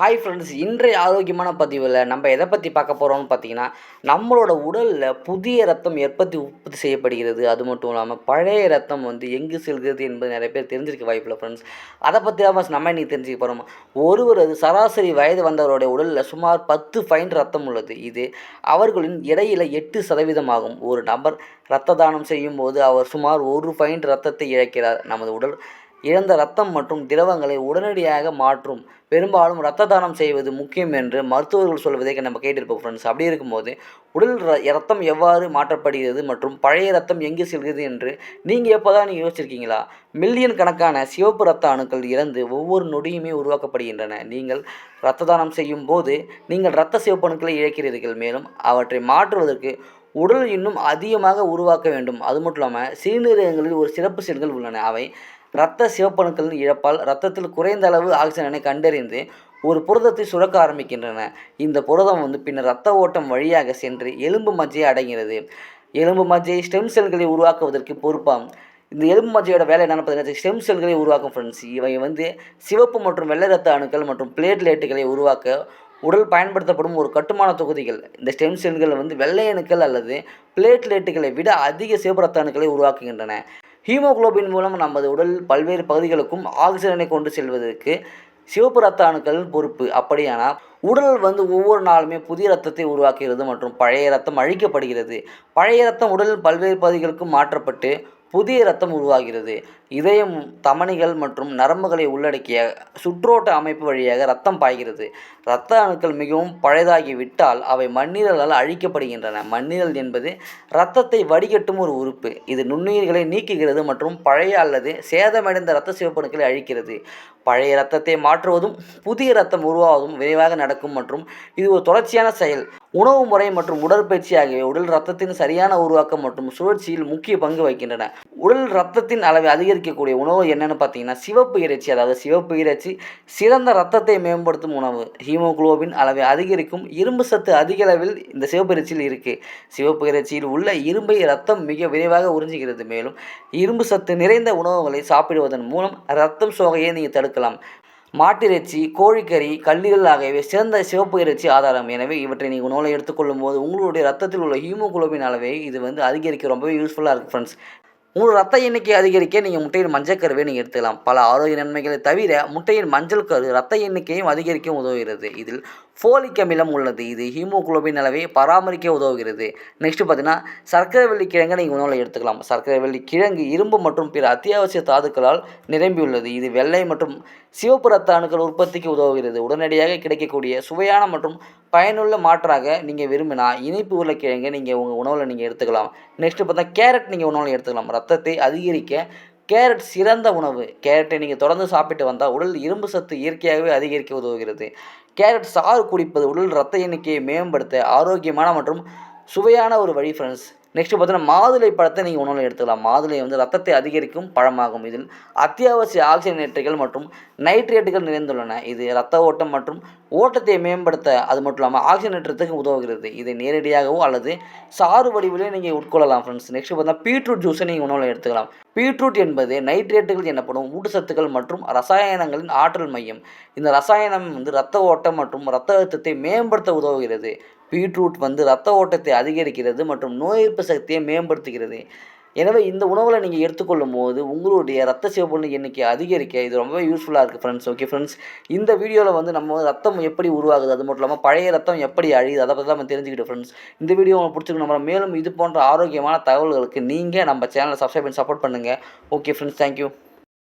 Hi friends இன்றைய ஆரோக்கியமான பதிவில் நம்ம எதை பற்றி பார்க்க போகிறோம்னு பார்த்தீங்கன்னா நம்மளோட உடலில் புதிய ரத்தம் எப்பத்தி உற்பத்தி செய்யப்படுகிறது. அது மட்டும் இல்லாமல் பழைய ரத்தம் வந்து எங்கு செல்கிறது என்பது நிறைய பேர் தெரிஞ்சிருக்க வாய்ப்பில்லை ஃப்ரெண்ட்ஸ் அதை பற்றி தான் நம்ம இன்றைக்கி தெரிஞ்சுக்க போகிறோம் ஒருவரது சராசரி வயது வந்தவருடைய உடலில் சுமார் பத்து ஃபைன் ரத்தம் உள்ளது. இது அவர்களின் இடையில எட்டு சதவீதம் ஆகும் ஒரு நபர் இரத்த தானம் செய்யும் போது அவர் சுமார் ஒரு ஃபைன் ரத்தத்தை இழக்கிறார். நமது உடல் இழந்த இரத்தம் மற்றும் திரவங்களை உடனடியாக மாற்றும். பெரும்பாலும் இரத்த தானம் செய்வது முக்கியம் என்று மருத்துவர்கள் சொல்வதை நம்ம கேட்டிருப்போம் ஃப்ரெண்ட்ஸ் அப்படி இருக்கும்போது உடல் ர- இரத்தம் எவ்வாறு மாற்றப்படுகிறது மற்றும் பழைய இரத்தம் எங்கே செல்கிறது என்று நீங்கள் எப்போ தான் நீங்கள் யோசிச்சிருக்கீங்களா? மில்லியன் கணக்கான சிவப்பு இரத்த அணுக்கள் இறந்து ஒவ்வொரு நொடியுமே உருவாக்கப்படுகின்றன. நீங்கள் இரத்த தானம் செய்யும் போது நீங்கள் இரத்த சிவப்பு அணுக்களை இழக்கிறீர்கள். மேலும் அவற்றை மாற்றுவதற்கு உடல் இன்னும் அதிகமாக உருவாக்க வேண்டும். அது மட்டும் இல்லாமல் சிறுநீரகங்களில் ஒரு சிறப்பு செல்கள் உள்ளன. அவை இரத்த சிவப்பணுக்களின் இழப்பால் இரத்தத்தில் குறைந்த அளவு ஆக்சிஜனை கண்டறிந்து ஒரு புரதத்தை சுரக்க ஆரம்பிக்கின்றன. இந்த புரதம் வந்து பின்னர் இரத்த ஓட்டம் வழியாக சென்று எலும்பு மஜ்ஜையை அடைகிறது எலும்பு மஜ்ஜை ஸ்டெம் செல்களை உருவாக்குவதற்கு பொறுப்பாம். இந்த எலும்பு மஜ்ஜையோட வேலை என்னென்னு பார்த்தீங்கன்னா ஸ்டெம் செல்களை உருவாக்கும் ஃப்ரெண்ட்ஸ் இவை வந்து சிவப்பு மற்றும் வெள்ளை ரத்த அணுக்கள் மற்றும் பிளேட்லெட்டுகளை உருவாக்க உடல் பயன்படுத்தப்படும் ஒரு கட்டுமான தொகுதிகள். இந்த ஸ்டெம் செல்கள் வந்து வெள்ளை அணுக்கள் அல்லது பிளேட்லேட்டுகளை விட அதிக சிவப்பு ரத்த அணுக்களை உருவாக்குகின்றன. ஹீமோகுளோபின் மூலம் நமது உடல் பல்வேறு பகுதிகளுக்கும் ஆக்சிஜனை கொண்டு செல்வதற்கு சிவப்பு ரத்த அணுக்கள் பொறுப்பு. அப்படியானால் உடல் வந்து ஒவ்வொரு நாளுமே புதிய ரத்தத்தை உருவாக்குகிறது மற்றும் பழைய ரத்தம் அழிக்கப்படுகிறது. பழைய ரத்தம் உடலின் பல்வேறு பகுதிகளுக்கும் மாற்றப்பட்டு புதிய இரத்தம் உருவாகிறது. இதயம் தமனிகள் மற்றும் நரம்புகளை உள்ளடக்கிய சுற்றோட்ட அமைப்பு வழியாக இரத்தம் பாய்கிறது. இரத்த அணுக்கள் மிகவும் பழையதாகிவிட்டால் அவை மண்ணீரலால் அழிக்கப்படுகின்றன. மண்ணீரல் என்பது இரத்தத்தை வடிகட்டும் ஒரு உறுப்பு. இது நுண்ணுயிர்களை நீக்குகிறது மற்றும் பழைய அல்லது சேதமடைந்த இரத்த சிவப்பணுக்களை அழிக்கிறது. பழைய இரத்தத்தை மாற்றுவதும் புதிய இரத்தம் உருவாவதும் விரைவாக நடக்கும் மற்றும் இது ஒரு தொடர்ச்சியான செயல். உணவு முறை மற்றும் உடற்பயிற்சி ஆகியவை உடல் ரத்தத்தின் சரியான உருவாக்கம் மற்றும் சுழற்சியில் முக்கிய பங்கு வகிக்கின்றன. உடல் ரத்தத்தின் அளவை அதிகரிக்கக்கூடிய உணவு என்னென்னு பார்த்தீங்கன்னா சிவப்பு இறைச்சி அதாவது சிவப்பு இறைச்சி சிறந்த ரத்தத்தை மேம்படுத்தும் உணவு. ஹீமோகுளோபின் அளவை அதிகரிக்கும் இரும்பு சத்து அதிக அளவில் இந்த சிவப்பு இறைச்சியில் இருக்கு. சிவப்பு இறைச்சியில் உள்ள இரும்பை ரத்தம் மிக விரைவாக உறிஞ்சுகிறது. மேலும் இரும்பு சத்து நிறைந்த உணவுகளை சாப்பிடுவதன் மூலம் ரத்தம் சோகையை நீங்கள் தடுக்கலாம். மாட்டிறைச்சி கோழிக்கறி கல்லீரல் ஆகியவை சிறந்த சிவப்பு இறைச்சி ஆதாரம். எனவே இவற்றை நீங்கள் உணவில் எடுத்துக்கொள்ளும் போது உங்களுடைய ரத்தத்தில் உள்ள ஹீமோகுளோபின் அளவை இது வந்து அதிகரிக்க ரொம்பவே யூஸ்ஃபுல்லாக இருக்குது ஃப்ரெண்ட்ஸ் உங்கள் ரத்த எண்ணிக்கை அதிகரிக்க நீங்கள் முட்டையின் மஞ்சள் கருவை நீங்கள் எடுத்துக்கலாம். பல ஆரோக்கிய நன்மைகளை தவிர முட்டையின் மஞ்சள் கரு ரத்த எண்ணிக்கையும் அதிகரிக்க உதவுகிறது. இதில் ஃபோலிக் அமிலம் உள்ளது. இது ஹீமோகுளோபின் அளவை பராமரிக்க உதவுகிறது. நெக்ஸ்ட் பார்த்தீங்கன்னா சர்க்கரை வெள்ளி கிழங்கை நீங்கள் உணவில் எடுத்துக்கலாம். சர்க்கரை வெள்ளி கிழங்கு இரும்பு மற்றும் பிற அத்தியாவசிய தாதுக்களால் நிரம்பியுள்ளது. இது வெள்ளை மற்றும் சிவப்பு ரத்த அணுக்கள் உற்பத்திக்கு உதவுகிறது. உடனடியாக கிடைக்கக்கூடிய சுவையான மற்றும் பயனுள்ள மாற்றாக நீங்கள் விரும்பினா இனிப்பு உருளைக்கிழங்கை நீங்கள் உங்கள் உணவில் நீங்கள் எடுத்துக்கலாம். நெக்ஸ்ட் பார்த்தா கேரட் நீங்கள் உணவில் எடுத்துக்கலாம். ரத்தத்தை அதிகரிக்க கேரட் சிறந்த உணவு. கேரட்டை நீங்கள் தொடர்ந்து சாப்பிட்டு வந்தால் உடல் இரும்பு சத்து இயற்கையாகவே அதிகரிக்க உதவுகிறது. கேரட் சாறு குடிப்பது உடல் ரத்த எண்ணிக்கையை மேம்படுத்த ஆரோக்கியமான மற்றும் சுவையான ஒரு வழி ஃப்ரெண்ட்ஸ் நெக்ஸ்ட் பார்த்தீங்கன்னா மாதுளை பழத்தை நீங்கள் உணவில் எடுத்துக்கலாம். மாதுளை வந்து ரத்தத்தை அதிகரிக்கும் பழமாகும். இதில் அத்தியாவசிய ஆக்சிஜனேட்டுகள் மற்றும் நைட்ரேட்டுகள் நிறைந்துள்ளன. இது ரத்த ஓட்டம் மற்றும் ஓட்டத்தை மேம்படுத்த அது மட்டும் இல்லாமல் ஆக்சிஜனேற்றத்துக்கு உதவுகிறது. இதை நேரடியாகவோ அல்லது சாறு வடிவிலே நீங்கள் உட்கொள்ளலாம் ஃப்ரெண்ட்ஸ் நெக்ஸ்ட் பார்த்தீங்கன்னா பீட்ரூட் ஜூஸை நீங்கள் உணவில் எடுத்துக்கலாம். பீட்ரூட் என்பது நைட்ரேட்டுகள் எனப்படும் ஊட்டச்சத்துக்கள் மற்றும் ரசாயனங்களின் ஆற்றல் மையம். இந்த ரசாயனம் வந்து இரத்த ஓட்டம் மற்றும் இரத்த அழுத்தத்தை மேம்படுத்த உதவுகிறது. பீட்ரூட் வந்து ரத்த ஓட்டத்தை அதிகரிக்கிறது மற்றும் நோய் எதிர்ப்பு சக்தியை மேம்படுத்துகிறது. எனவே இந்த உணவுகளை நீங்கள் எடுத்துக்கொள்ளும் போது உங்களுடைய ரத்த சிவப்பு எண்ணிக்கை அதிகரிக்க இது ரொம்பவே யூஸ்ஃபுல்லாக இருக்குது ஃப்ரெண்ட்ஸ் ஓகே ஃப்ரெண்ட்ஸ் இந்த வீடியோவில் வந்து நம்ம ரத்தம் எப்படி உருவாகுது அது மட்டும் இல்லாமல் பழைய ரத்தம் எப்படி அழியுது அதை பற்றி நம்ம தெரிஞ்சுக்கிட்டோம் ஃப்ரெண்ட்ஸ் இந்த வீடியோ உங்களுக்கு பிடிச்சிருக்கு நம்ம மேலும் இது போன்ற ஆரோக்கியமான தகவல்களுக்கு நீங்கள் நம்ம சேனலை சப்ஸ்கிரைப் பண்ணி சப்போர்ட் பண்ணுங்கள் ஓகே ஃப்ரெண்ட்ஸ் தேங்க்யூ